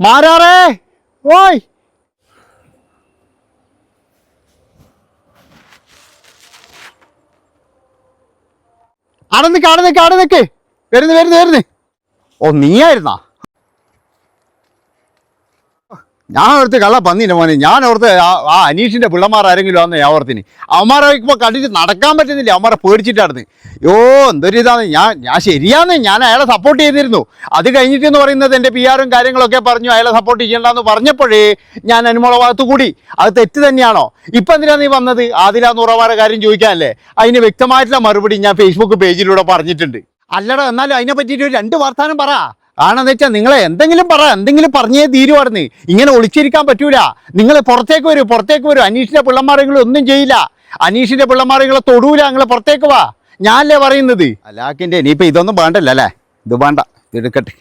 മാരാറേ? ഓയ്. അട നിൽക്ക് അട നിൽക്ക് അട നിൽക്ക് ഓ നീയായിരുന്നാ? ഞാൻ ഓർത്ത് കള്ള പന്നിന്റെ മോനെ? ഞാൻ ഓർത്ത് ആ അനീഷിന്റെ പിള്ളമാർ ആരെങ്കിലും വന്നേ ഞാൻ ഓർത്തിന്. അവന്മാരെ ഇപ്പോൾ കണ്ടിട്ട് നടക്കാൻ പറ്റുന്നില്ല. അവന്മാരെ പേടിച്ചിട്ടാണ് യോ എന്തൊരു ഇതാണ് ഞാൻ ഞാൻ ശരിയാന്ന്. ഞാൻ അയാളെ സപ്പോർട്ട് ചെയ്തിരുന്നു. അത് കഴിഞ്ഞിട്ട് എന്ന് പറയുന്നത് എന്റെ പി ആറും കാര്യങ്ങളൊക്കെ പറഞ്ഞു അയാളെ സപ്പോർട്ട് ചെയ്യണ്ടെന്ന് പറഞ്ഞപ്പോഴേ ഞാൻ അനുമോള ഭാഗത്ത് കൂടി. അത് തെറ്റ് തന്നെയാണോ? ഇപ്പം എന്തിനാ നീ വന്നത്? ആദില നൂറവാര കാര്യം ചോദിക്കാനല്ലേ? അതിന് വ്യക്തമായിട്ടുള്ള മറുപടി ഞാൻ ഫേസ്ബുക്ക് പേജിലൂടെ പറഞ്ഞിട്ടുണ്ട്. അല്ലടാ എന്നാലും അതിനെ പറ്റിയിട്ട് രണ്ട് വർത്താനം പറ. ആണെന്ന് വെച്ചാൽ നിങ്ങളെ എന്തെങ്കിലും പറ എന്തെങ്കിലും പറഞ്ഞേ തീരുവായിരുന്നു ഇങ്ങനെ ഒളിച്ചിരിക്കാൻ പറ്റൂല. നിങ്ങൾ പുറത്തേക്ക് വരൂ പുറത്തേക്ക് വരൂ. അനീഷിന്റെ പിള്ളമാരെങ്കിലും ഒന്നും ചെയ്യില്ല. അനീഷിന്റെ പിള്ളമാരെങ്കിലും തൊടൂല നിങ്ങൾ പുറത്തേക്ക് വാ. ഞാനല്ലേ പറയുന്നത്? അലാക്കിന്റെ ഇനിയിപ്പോ ഇതൊന്നും വേണ്ടല്ലോ ഇത് വേണ്ട ഇത് എടുക്കട്ടെ.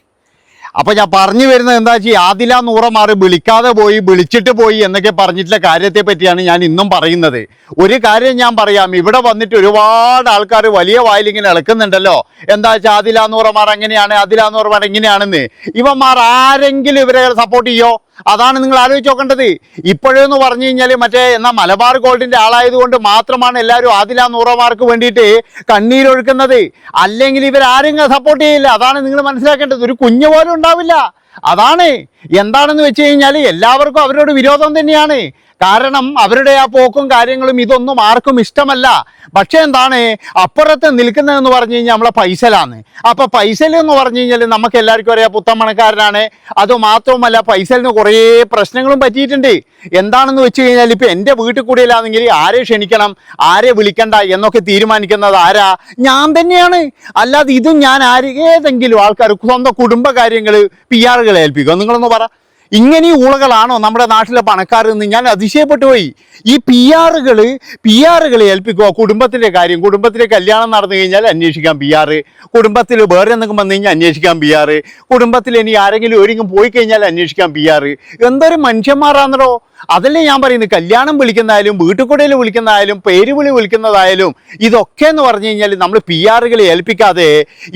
അപ്പൊ ഞാൻ പറഞ്ഞു വരുന്നത് എന്താ വെച്ചാൽ ആദില നൂറ മാറി വിളിക്കാതെ പോയി വിളിച്ചിട്ട് പോയി എന്നൊക്കെ പറഞ്ഞിട്ടുള്ള കാര്യത്തെ പറ്റിയാണ് ഞാൻ ഇന്നും പറയുന്നത്. ഒരു കാര്യം ഞാൻ പറയാം. ഇവിടെ വന്നിട്ട് ഒരുപാട് ആൾക്കാർ വലിയ വായിലിങ്ങനെ ഇളക്കുന്നുണ്ടല്ലോ. എന്താ വെച്ചാൽ ആദില നൂറമാർ അങ്ങനെയാണ് ആദില നൂറമാർ ഇങ്ങനെയാണെന്ന് ഇവന്മാർ ആരെങ്കിലും ഇവരെ സപ്പോർട്ട് ചെയ്യോ? അതാണ് നിങ്ങൾ ആലോചിച്ച് നോക്കേണ്ടത്. ഇപ്പോഴെന്ന് പറഞ്ഞു കഴിഞ്ഞാൽ മറ്റേ എന്നാൽ മലബാർ ഗോൾഡിന്റെ ആളായതുകൊണ്ട് മാത്രമാണ് എല്ലാവരും ആദില നൂറമാർക്ക് വേണ്ടിയിട്ട് കണ്ണീരൊഴുക്കുന്നത് അല്ലെങ്കിൽ ഇവരാരും സപ്പോർട്ട് ചെയ്യില്ല. അതാണ് നിങ്ങൾ മനസ്സിലാക്കേണ്ടത്. ഒരു കുഞ്ഞു പോലും ഉണ്ടാവില്ല. അതാണ്. എന്താണെന്ന് വെച്ച് കഴിഞ്ഞാൽ എല്ലാവർക്കും അവരോട് വിരോധം തന്നെയാണ്. കാരണം അവരുടെ ആ പോക്കും കാര്യങ്ങളും ഇതൊന്നും ആർക്കും ഇഷ്ടമല്ല. പക്ഷേ എന്താണ് അപ്പുറത്ത് നിൽക്കുന്നതെന്ന് പറഞ്ഞു കഴിഞ്ഞാൽ നമ്മളെ പൈസലാണ്. അപ്പോൾ പൈസൽ എന്ന് പറഞ്ഞു കഴിഞ്ഞാൽ നമുക്ക് എല്ലാവർക്കും അറിയാം പുത്തമണക്കാരനാണ്. അത് മാത്രവുമല്ല പൈസലിന് കുറേ പ്രശ്നങ്ങളും പറ്റിയിട്ടുണ്ട്. എന്താണെന്ന് വെച്ച് കഴിഞ്ഞാൽ ഇപ്പോൾ എന്റെ വീട്ടിൽ കൂടിയല്ലാന്നെങ്കിൽ ആരെ ക്ഷണിക്കണം ആരെ വിളിക്കണ്ട എന്നൊക്കെ തീരുമാനിക്കുന്നത് ആരാ? ഞാൻ തന്നെയാണ്. അല്ലാതെ ഇതും ഞാൻ ആര്? ഏതെങ്കിലും ആൾക്കാർ സ്വന്തം കുടുംബ കാര്യങ്ങൾ പി ആറുകളെ ഏൽപ്പിക്കുക. നിങ്ങളൊന്ന് പറ. ഇങ്ങനെ ഊളകളാണോ നമ്മുടെ നാട്ടിലെ പണക്കാർ എന്ന് ഞാൻ അതിശയപ്പെട്ടു പോയി. ഈ പി ആറുകൾ പി ആറുകളെ ഏൽപ്പിക്കുക. കുടുംബത്തിന്റെ കാര്യം കുടുംബത്തിലെ കല്യാണം നടന്നു കഴിഞ്ഞാൽ അന്വേഷിക്കാം പി ആറ് കുടുംബത്തിൽ വേറെ എന്തെങ്കിലും വന്നു കഴിഞ്ഞാൽ അന്വേഷിക്കാം പി ആറ് കുടുംബത്തിൽ ഇനി ആരെങ്കിലും ഒരിക്കും പോയി കഴിഞ്ഞാൽ അന്വേഷിക്കാം പി ആറ് എന്തൊരു മനുഷ്യന്മാരാണെന്നോ അതല്ലേ ഞാൻ പറയുന്നത്? കല്യാണം വിളിക്കുന്നതായാലും വീട്ടുകൂടയിൽ വിളിക്കുന്നതായാലും പേര് വിളി വിളിക്കുന്നതായാലും ഇതൊക്കെ എന്ന് പറഞ്ഞു കഴിഞ്ഞാൽ നമ്മൾ പി ആറുകളെ ഏൽപ്പിക്കാതെ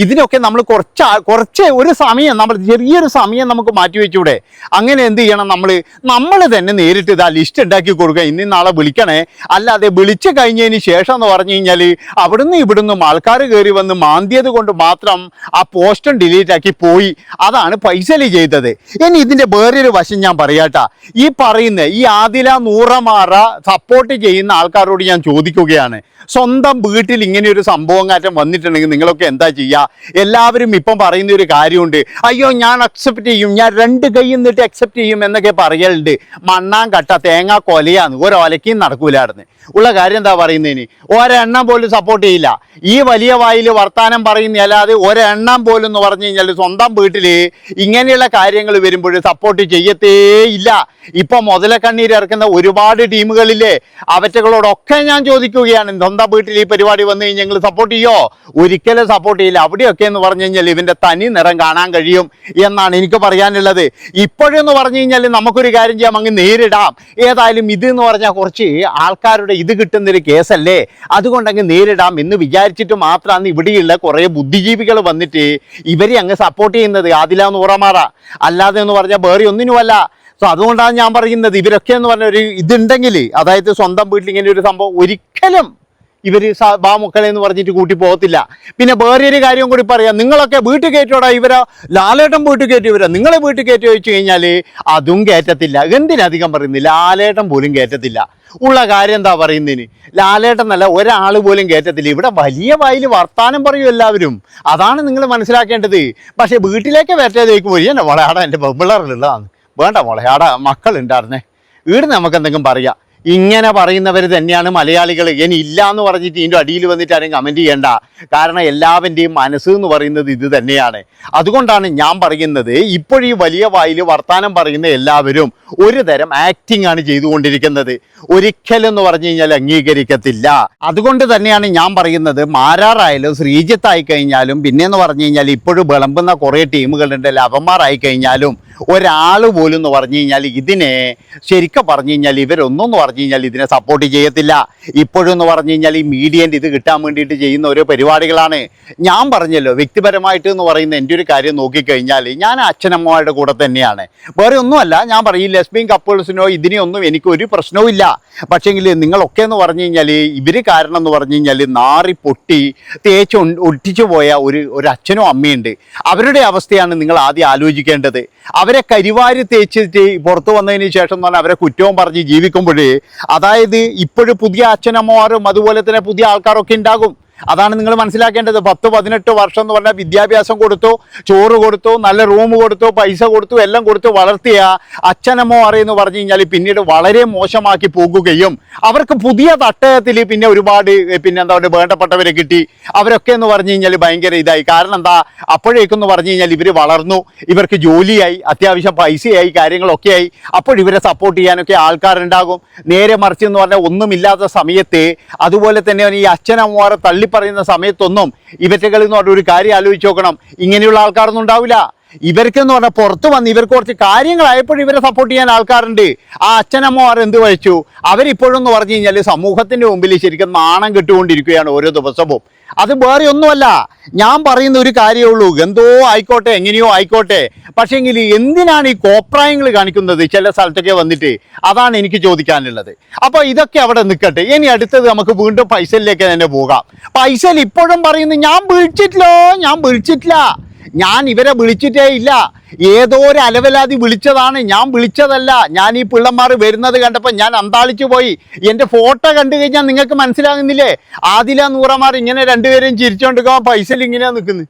ഇതിനൊക്കെ നമ്മൾ കുറച്ച് കുറച്ച് ഒരു സമയം നമ്മൾ ചെറിയൊരു സമയം നമുക്ക് മാറ്റി വെച്ചൂടെ? അങ്ങനെ എന്ത് ചെയ്യണം നമ്മൾ നമ്മൾ തന്നെ നേരിട്ട് ഇതാ ലിസ്റ്റ് ഉണ്ടാക്കി കൊടുക്കുക. ഇന്നും നാളെ വിളിക്കണേ. അല്ലാതെ വിളിച്ചു കഴിഞ്ഞതിന് ശേഷം എന്ന് പറഞ്ഞു കഴിഞ്ഞാൽ അവിടുന്ന് ഇവിടുന്ന് ആൾക്കാർ കയറി വന്ന് മാന്തിയത് കൊണ്ട് മാത്രം ആ പോസ്റ്റും ഡിലീറ്റ് ആക്കി പോയി. അതാണ് പൈസലി ചെയ്തത്. ഇനി ഇതിന്റെ വേറൊരു വശം ഞാൻ പറയാട്ടാ. ഈ പറയുന്ന ഈ ആദില നൂറമാറ സപ്പോർട്ട് ചെയ്യുന്ന ആൾക്കാരോട് ഞാൻ ചോദിക്കുകയാണ്. സ്വന്തം വീട്ടിൽ ഇങ്ങനെ ഒരു സംഭവം കാറ്റം വന്നിട്ടുണ്ടെങ്കിൽ നിങ്ങളൊക്കെ എന്താ ചെയ്യുക എല്ലാവരും ഇപ്പം പറയുന്ന ഒരു കാര്യമുണ്ട്. അയ്യോ ഞാൻ അക്സെപ്റ്റ് ചെയ്യും. ഞാൻ രണ്ട് കൈ നിന്നിട്ട് അക്സെപ്റ്റ് ചെയ്യും എന്നൊക്കെ പറയലുണ്ട്. മണ്ണാൻ കട്ട തേങ്ങ കൊലയാന്ന് ഒരൊലക്കും നടക്കൂലായിരുന്നു. ഉള്ള കാര്യം എന്താ പറയുന്നതിന്? ഒരെണ്ണം പോലും സപ്പോർട്ട് ചെയ്യില്ല. ഈ വലിയ വായിൽ വർത്താനം പറയുന്ന അല്ലാതെ ഒരെണ്ണം പോലും എന്ന് പറഞ്ഞു കഴിഞ്ഞാൽ സ്വന്തം വീട്ടിൽ ഇങ്ങനെയുള്ള കാര്യങ്ങൾ വരുമ്പോൾ സപ്പോർട്ട് ചെയ്യത്തേ ഇല്ല. ഇപ്പൊ മുതലക്കണ്ണീര് ഇറക്കുന്ന ഒരുപാട് ടീമുകളില്ലേ അവറ്റകളോടൊക്കെ ഞാൻ ചോദിക്കുകയാണ്. സ്വന്തം വീട്ടിൽ ഈ പരിപാടി വന്നു കഴിഞ്ഞാൽ ഞങ്ങൾ സപ്പോർട്ട് ചെയ്യോ? ഒരിക്കലും സപ്പോർട്ട് ചെയ്യില്ല. അവിടെയൊക്കെ എന്ന് പറഞ്ഞു കഴിഞ്ഞാൽ ഇവന്റെ തനി നിറം കാണാൻ കഴിയും എന്നാണ് എനിക്ക് പറയാനുള്ളത്. ഇപ്പോഴെന്ന് പറഞ്ഞു കഴിഞ്ഞാൽ നമുക്കൊരു കാര്യം ചെയ്യാം അങ്ങ് നേരിടാം. ഏതായാലും ഇത് എന്ന് പറഞ്ഞാൽ കുറച്ച് ആൾക്കാരുടെ ഇത് കിട്ടുന്നൊരു കേസല്ലേ? അതുകൊണ്ട് അങ്ങ് നേരിടാം എന്ന് വിചാരിച്ചിട്ട് മാത്രമാണ് ഇവിടെയുള്ള കുറേ ബുദ്ധിജീവികൾ വന്നിട്ട് ഇവരെ അങ്ങ് സപ്പോർട്ട് ചെയ്യുന്നത്. ആദില ഉറമാറ. അല്ലാതെ എന്ന് പറഞ്ഞാൽ വേറെ ഒന്നിനുമല്ല. സോ അതുകൊണ്ടാണ് ഞാൻ പറയുന്നത് ഇവരൊക്കെ എന്ന് പറഞ്ഞ ഒരു ഇതുണ്ടെങ്കിൽ അതായത് സ്വന്തം വീട്ടിൽ ഇങ്ങനെ ഒരു സംഭവം ഒരിക്കലും ഇവർ ബാ മക്കളെ എന്ന് പറഞ്ഞിട്ട് കൂട്ടി പോകത്തില്ല. പിന്നെ വേറെ ഒരു കാര്യം കൂടി പറയാം നിങ്ങളൊക്കെ വീട്ടിൽ കയറ്റോടാ ഇവരെ? ലാലേട്ടൻ വീട്ടിൽ കയറ്റി ഇവരാ? നിങ്ങളെ വീട്ടിൽ കയറ്റി വെച്ച് കഴിഞ്ഞാൽ അതും കയറ്റത്തില്ല. എന്തിനധികം പറയുന്നത് ലാലേട്ടൻ പോലും കയറ്റത്തില്ല. ഉള്ള കാര്യം എന്താ പറയുന്നതിന് ലാലേട്ടൻ എന്നല്ല ഒരാൾ പോലും കയറ്റത്തില്ല. ഇവിടെ വലിയ വായിൽ വർത്താനം പറയും എല്ലാവരും. അതാണ് നിങ്ങൾ മനസ്സിലാക്കേണ്ടത്. പക്ഷേ വീട്ടിലേക്ക് വരട്ടേക്ക് പോയി എന്നെ വളരെ എന്റെ പെമ്പിള്ളേറിലുള്ളതാണ് വേണ്ട മോളെ ആടാ മക്കളുണ്ടായിരുന്നേ. വീട് നമുക്ക് എന്തെങ്കിലും പറയാം. ഇങ്ങനെ പറയുന്നവർ തന്നെയാണ് മലയാളികൾ ഇനി ഇല്ല എന്ന് പറഞ്ഞിട്ട് ഇതിന്റെ അടിയിൽ വന്നിട്ട് ആരും കമന്റ് ചെയ്യണ്ട. കാരണം എല്ലാവന്റെയും മനസ്സ് എന്ന് പറയുന്നത് ഇത് തന്നെയാണ്. അതുകൊണ്ടാണ് ഞാൻ പറയുന്നത് ഇപ്പോഴീ വലിയ വായിൽ വർത്തമാനം പറയുന്ന എല്ലാവരും ഒരു തരം ആക്ടിംഗ് ആണ് ചെയ്തുകൊണ്ടിരിക്കുന്നത്. ഒരിക്കലും എന്ന് പറഞ്ഞു കഴിഞ്ഞാൽ അംഗീകരിക്കത്തില്ല. അതുകൊണ്ട് തന്നെയാണ് ഞാൻ പറയുന്നത് മാരാറായാലും ശ്രീജിത്തായി കഴിഞ്ഞാലും പിന്നെയെന്ന് പറഞ്ഞു കഴിഞ്ഞാൽ ഇപ്പോഴും വിളമ്പുന്ന കുറേ ടീമുകളുണ്ട് ലവന്മാരായി കഴിഞ്ഞാലും ഒരാൾ പോലും എന്ന് പറഞ്ഞു കഴിഞ്ഞാൽ ഇതിനെ ശരിക്കും പറഞ്ഞു കഴിഞ്ഞാൽ ഇവരൊന്നും പറഞ്ഞു പറഞ്ഞു കഴിഞ്ഞാൽ ഇതിനെ സപ്പോർട്ട് ചെയ്യത്തില്ല. ഇപ്പോഴും എന്ന് പറഞ്ഞു കഴിഞ്ഞാൽ ഈ മീഡിയന്റെ ഇത് കിട്ടാൻ വേണ്ടിയിട്ട് ചെയ്യുന്ന ഓരോ പരിപാടികളാണ്. ഞാൻ പറഞ്ഞല്ലോ വ്യക്തിപരമായിട്ട് എന്ന് പറയുന്ന എന്റെ ഒരു കാര്യം നോക്കിക്കഴിഞ്ഞാൽ ഞാൻ അച്ഛനമ്മമാരുടെ കൂടെ തന്നെയാണ്. വേറെ ഒന്നുമല്ല ഞാൻ പറയും ഈ ലെസ്ബിയൻ കപ്പിൾസിനോ ഇതിനെയൊന്നും എനിക്ക് ഒരു പ്രശ്നവും ഇല്ല. പക്ഷേങ്കിൽ നിങ്ങളൊക്കെ എന്ന് പറഞ്ഞു കഴിഞ്ഞാൽ ഇവർ കാരണം എന്ന് പറഞ്ഞു കഴിഞ്ഞാൽ നാറി പൊട്ടി തേച്ച് ഒട്ടിച്ചു പോയ ഒരു ഒരു അച്ഛനും അമ്മയുണ്ട്. അവരുടെ അവസ്ഥയാണ് നിങ്ങൾ ആദ്യം ആലോചിക്കേണ്ടത്. അവരെ കരിവാരി തേച്ചിട്ട് പുറത്തു വന്നതിന് ശേഷം എന്ന് പറഞ്ഞാൽ അവരെ കുറ്റവും പറഞ്ഞ് ജീവിക്കുമ്പോഴേ അതായത് ഇപ്പോഴും പുതിയ അച്ഛനമ്മമാരും അതുപോലെ തന്നെ പുതിയ ആൾക്കാരൊക്കെ ഉണ്ടാകും. അതാണ് നിങ്ങൾ മനസ്സിലാക്കേണ്ടത്. പത്ത് പതിനെട്ട് വർഷം എന്ന് പറഞ്ഞാൽ വിദ്യാഭ്യാസം കൊടുത്തു ചോറ് കൊടുത്തു നല്ല റൂം കൊടുത്തു പൈസ കൊടുത്തു എല്ലാം കൊടുത്തു വളർത്തിയ അച്ഛനമ്മോ അറിയെന്ന് പറഞ്ഞു കഴിഞ്ഞാൽ പിന്നീട് വളരെ മോശമാക്കി പോകുകയും അവർക്ക് പുതിയ തട്ടയത്തിൽ പിന്നെ ഒരുപാട് പിന്നെ എന്താ പറയുക വേണ്ടപ്പെട്ടവരെ കിട്ടി. അവരൊക്കെ എന്ന് പറഞ്ഞു കഴിഞ്ഞാൽ ഭയങ്കര ഇതായി. കാരണം എന്താ? അപ്പോഴേക്കെന്ന് പറഞ്ഞു കഴിഞ്ഞാൽ ഇവർ വളർന്നു ഇവർക്ക് ജോലിയായി അത്യാവശ്യം പൈസയായി കാര്യങ്ങളൊക്കെ ആയി. അപ്പോൾ ഇവരെ സപ്പോർട്ട് ചെയ്യാനൊക്കെ ആൾക്കാരുണ്ടാകും. നേരെ മറിച്ച് എന്ന് പറഞ്ഞാൽ ഒന്നുമില്ലാത്ത സമയത്ത് അതുപോലെ തന്നെ ഈ അച്ഛനമ്മമാരെ തള്ളിപ്പറയുന്ന സമയത്തൊന്നും ഇവറ്റകളിൽ നിന്ന് ഒരു കാര്യം ആലോചിച്ച് നോക്കണം. ഇങ്ങനെയുള്ള ആൾക്കാരൊന്നും ഉണ്ടാവില്ല. ഇവർക്കെന്ന് പറഞ്ഞാൽ പുറത്ത് വന്ന് ഇവർക്ക് കുറച്ച് കാര്യങ്ങളായപ്പോഴും ഇവരെ സപ്പോർട്ട് ചെയ്യാൻ ആൾക്കാരുണ്ട്. ആ അച്ഛനമ്മമാർ എന്ത് വഹിച്ചു അവരിപ്പോഴും എന്ന് പറഞ്ഞു കഴിഞ്ഞാൽ സമൂഹത്തിന്റെ മുമ്പിൽ ശരിക്കും നാണം കിട്ടുകൊണ്ടിരിക്കുകയാണ് ഓരോ ദിവസവും. അത് വേറെ ഒന്നുമല്ല. ഞാൻ പറയുന്ന ഒരു കാര്യമേ ഉള്ളൂ. എന്തോ ആയിക്കോട്ടെ എങ്ങനെയോ ആയിക്കോട്ടെ. പക്ഷേങ്കിൽ എന്തിനാണ് ഈ കോപ്രായങ്ങൾ കാണിക്കുന്നത് ചില സ്ഥലത്തൊക്കെ വന്നിട്ട്? അതാണ് എനിക്ക് ചോദിക്കാനുള്ളത്. അപ്പോൾ ഇതൊക്കെ അവിടെ നിൽക്കട്ടെ ഇനി അടുത്തത് നമുക്ക് വീണ്ടും പൈസയിലേക്ക് തന്നെ പോകാം. പൈസയിൽ ഇപ്പോഴും പറയുന്നു ഞാൻ വിളിച്ചിട്ടില്ലോ ഞാൻ വിളിച്ചിട്ടില്ല. ഞാൻ ഇവരെ വിളിച്ചിട്ടേ ഇല്ല. ഏതോ ഒരു അലവലാതി വിളിച്ചതാണ്. ഞാൻ വിളിച്ചതല്ല. ഞാൻ ഈ പിള്ളന്മാർ വരുന്നത് കണ്ടപ്പോൾ ഞാൻ അന്താളിച്ചു പോയി. എന്റെ ഫോട്ടോ കണ്ടു കഴിഞ്ഞാൽ നിങ്ങൾക്ക് മനസ്സിലാകുന്നില്ലേ? ആദില നൂറമാർ ഇങ്ങനെ രണ്ടുപേരും ചിരിച്ചോണ്ടിരിക്കുക പൈസയിൽ ഇങ്ങനെയാ നിൽക്കുന്നത്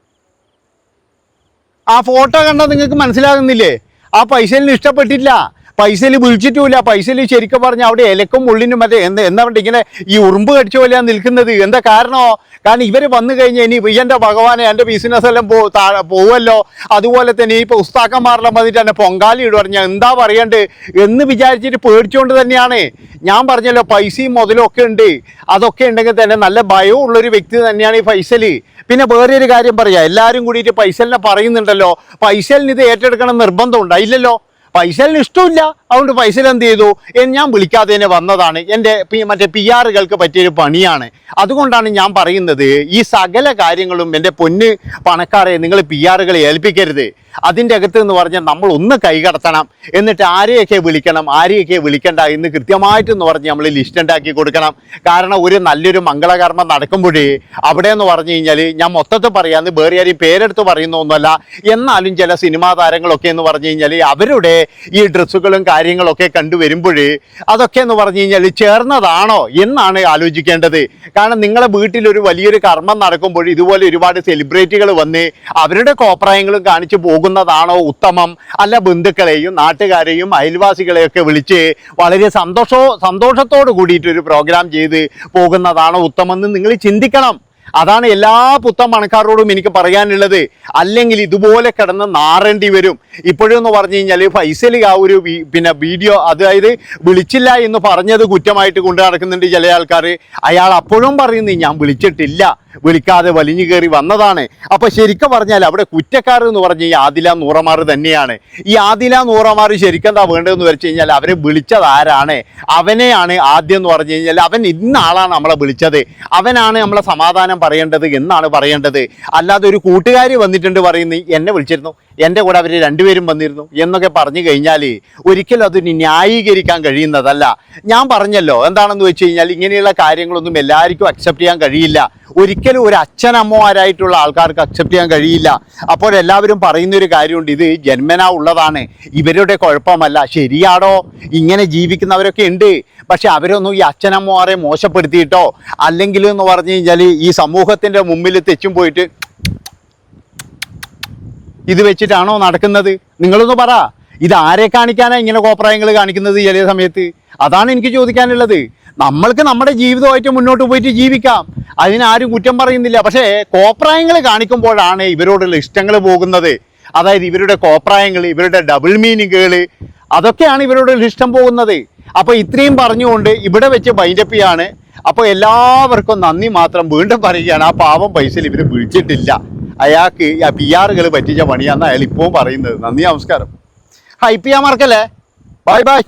ആ ഫോട്ടോ കണ്ടാൽ നിങ്ങൾക്ക് മനസ്സിലാകുന്നില്ലേ? ആ പൈസയിൽ ഇഷ്ടപ്പെട്ടില്ല. പൈസയിൽ വിളിച്ചിട്ടുമില്ല. പൈസയിൽ ശരിക്കും പറഞ്ഞാൽ അവിടെ ഇലക്കും ഉള്ളിനും മറ്റേ എന്ത് പറയുക ഇങ്ങനെ ഈ ഉറുമ്പ് കടിച്ച പോലെയാണ് നിൽക്കുന്നത്? എന്താ കാരണമോ കാരണം ഇവർ വന്നു കഴിഞ്ഞാൽ ഇനി എന്റെ ഭഗവാനെ എന്റെ ബിസിനസ് എല്ലാം പോ പോവുമല്ലോ അതുപോലെ തന്നെ ഈ പുസ്തകന്മാരെല്ലാം വന്നിട്ട് എന്നെ പൊങ്കാലി ഇടുക ഞാൻ എന്താ പറയണ്ട്? എന്ന് വിചാരിച്ചിട്ട് പേടിച്ചുകൊണ്ട് തന്നെയാണ്. ഞാൻ പറഞ്ഞല്ലോ പൈസയും മുതലും ഒക്കെ ഉണ്ട്. അതൊക്കെ ഉണ്ടെങ്കിൽ തന്നെ നല്ല ഭയവും ഉള്ളൊരു വ്യക്തി തന്നെയാണ് ഈ ഫൈസൽ പിന്നെ വേറെ ഒരു കാര്യം പറയാം. എല്ലാവരും കൂടിയിട്ട് പൈസലിനെ പറയുന്നുണ്ടല്ലോ. പൈസലിന് ഇത് ഏറ്റെടുക്കണം നിർബന്ധമുണ്ടോ ഇല്ലല്ലോ പൈസലിന് ഇഷ്ടമില്ല അതുകൊണ്ട് പൈസ എന്ത് ചെയ്തു? ഞാൻ വിളിക്കാതെ വന്നതാണ്. എന്റെ മറ്റേ പി ആറുകൾക്ക് പറ്റിയൊരു പണിയാണ്. അതുകൊണ്ടാണ് ഞാൻ പറയുന്നത് ഈ സകല കാര്യങ്ങളും എന്റെ പൊന്ന് പണക്കാരെ നിങ്ങൾ പി ആറുകളെ ഏൽപ്പിക്കരുത്. അതിന്റെ അകത്ത് എന്ന് പറഞ്ഞാൽ നമ്മൾ ഒന്ന് കൈകടത്തണം എന്നിട്ട് ആരെയൊക്കെ വിളിക്കണം ആരെയൊക്കെ വിളിക്കേണ്ട എന്ന് കൃത്യമായിട്ടെന്ന് പറഞ്ഞ് നമ്മൾ ലിസ്റ്റ് ഉണ്ടാക്കി കൊടുക്കണം. കാരണം ഒരു നല്ലൊരു മംഗളകർമ്മം നടക്കുമ്പോഴേ അവിടെ എന്ന് പറഞ്ഞു കഴിഞ്ഞാൽ ഞാൻ മൊത്തത്തിൽ പറയാമെന്ന് വേറെ ആരെയും പേരെടുത്ത് പറയുന്നൊന്നുമല്ല. എന്നാലും ചില സിനിമാ താരങ്ങളൊക്കെ എന്ന് പറഞ്ഞു കഴിഞ്ഞാൽ അവരുടെ ഈ ഡ്രസ്സുകളും കാര്യങ്ങളൊക്കെ കണ്ടുവരുമ്പോഴേ അതൊക്കെ എന്ന് പറഞ്ഞു കഴിഞ്ഞാൽ ചേർന്നതാണോ എന്നാണ് ആലോചിക്കേണ്ടത്. കാരണം നിങ്ങളെ വീട്ടിലൊരു വലിയൊരു കർമ്മം നടക്കുമ്പോൾ ഇതുപോലെ ഒരുപാട് സെലിബ്രിറ്റികൾ വന്ന് അവരുടെ കോപ്രായങ്ങളും കാണിച്ചു പോകുന്നതാണോ ഉത്തമം? അല്ല ബന്ധുക്കളെയും നാട്ടുകാരെയും അയൽവാസികളെയൊക്കെ വിളിച്ച് വളരെ സന്തോഷോ സന്തോഷത്തോട് കൂടിയിട്ടൊരു പ്രോഗ്രാം ചെയ്ത് പോകുന്നതാണോ ഉത്തമം എന്ന് നിങ്ങൾ ചിന്തിക്കണം. അതാണ് എല്ലാ പുത്തൻ പണക്കാരോടും എനിക്ക് പറയാനുള്ളത്. അല്ലെങ്കിൽ ഇതുപോലെ കിടന്ന് നാറേണ്ടി വരും. ഇപ്പോഴും എന്ന് പറഞ്ഞു കഴിഞ്ഞാൽ ഫൈസലി ആ ഒരു പിന്നെ വീഡിയോ അതായത് വിളിച്ചില്ല എന്ന് പറഞ്ഞത് കുറ്റമായിട്ട് കൊണ്ടു നടക്കുന്നുണ്ട് ചില ആൾക്കാർ അയാൾ അപ്പോഴും പറയുന്നു ഞാൻ വിളിച്ചിട്ടില്ല. വിളിക്കാതെ വലിഞ്ഞു കയറി വന്നതാണ്. അപ്പോൾ ശരിക്കും പറഞ്ഞാൽ അവിടെ കുറ്റക്കാർ എന്ന് പറഞ്ഞ ഈ ആദില നൂറമാർ തന്നെയാണ്. ഈ ആദില നൂറമാർ ശരിക്കും എന്താ വേണ്ടതെന്ന് വെച്ച് കഴിഞ്ഞാൽ അവരെ വിളിച്ചത് ആരാണ്? അവനെയാണ് ആദ്യം എന്ന് പറഞ്ഞു കഴിഞ്ഞാൽ അവൻ ഇന്നാളാണ് നമ്മളെ വിളിച്ചത്. അവനാണ് നമ്മളെ സമാധാനം പറയേണ്ടത് എന്നാണ് പറയേണ്ടത്. അല്ലാതെ ഒരു കൂട്ടുകാരി വന്നിട്ടുണ്ട് പറയുന്നത് എന്നെ വിളിച്ചിരുന്നു. എന്റെ കൂടെ അവർ രണ്ടുപേരും വന്നിരുന്നു എന്നൊക്കെ പറഞ്ഞു കഴിഞ്ഞാൽ ഒരിക്കലും അതിന് ന്യായീകരിക്കാൻ കഴിയുന്നതല്ല. ഞാൻ പറഞ്ഞല്ലോ എന്താണെന്ന് വെച്ച് കഴിഞ്ഞാൽ ഇങ്ങനെയുള്ള കാര്യങ്ങളൊന്നും എല്ലാവർക്കും അക്സെപ്റ്റ് ചെയ്യാൻ കഴിയില്ല. ഒരിക്കലും ഒരു അച്ഛനമ്മമാരായിട്ടുള്ള ആൾക്കാർക്ക് അക്സെപ്റ്റ് ചെയ്യാൻ കഴിയില്ല. അപ്പോൾ എല്ലാവരും പറയുന്ന ഒരു കാര്യമുണ്ട് ഇത് ജന്മനാ ഉള്ളതാണ്. ഇവരുടെ കുഴപ്പമല്ല ശരിയാടോ? ഇങ്ങനെ ജീവിക്കുന്നവരൊക്കെ ഉണ്ട്. പക്ഷെ അവരൊന്നും ഈ അച്ഛനമ്മമാരെ മോശപ്പെടുത്തിയിട്ടോ? അല്ലെങ്കിൽ എന്ന് പറഞ്ഞു കഴിഞ്ഞാൽ ഈ സമൂഹത്തിന്റെ മുമ്പിൽ തെച്ചും പോയിട്ട് ഇത് വെച്ചിട്ടാണോ നടക്കുന്നത്? നിങ്ങളൊന്ന് പറ. ഇത് ആരെ കാണിക്കാനാണ് ഇങ്ങനെ കോപ്രായങ്ങൾ കാണിക്കുന്നത് ചില സമയത്ത്? അതാണ് എനിക്ക് ചോദിക്കാനുള്ളത്. നമ്മൾക്ക് നമ്മുടെ ജീവിതമായിട്ട് മുന്നോട്ട് പോയിട്ട് ജീവിക്കാം. അതിനാരും കുറ്റം പറയുന്നില്ല. പക്ഷേ കോപ്രായങ്ങൾ കാണിക്കുമ്പോഴാണ് ഇവരോടുള്ള ഇഷ്ടങ്ങൾ പോകുന്നത്. അതായത് ഇവരുടെ കോപ്രായങ്ങൾ ഇവരുടെ ഡബിൾ മീനിങ്ങുകൾ അതൊക്കെയാണ് ഇവരോടുള്ള ഇഷ്ടം പോകുന്നത്. അപ്പോൾ ഇത്രയും പറഞ്ഞുകൊണ്ട് ഇവിടെ വെച്ച് ബൈൻഡപ്പ് ചെയ്യാണ്. അപ്പോൾ എല്ലാവർക്കും നന്ദി മാത്രം വീണ്ടും പറയുകയാണ്. ആ പാവം പൈസയിൽ ഇവർ വിളിച്ചിട്ടില്ല. അയാൾക്ക് ആ പി ആറുകൾ പറ്റിച്ച പണിയാന്ന് അയാൾ ഇപ്പവും പറയുന്നത്. നന്ദി നമസ്കാരം. ഹൈപ്പ് ചെയ്യാൻ മറക്കല്ലേ ബൈ ബൈ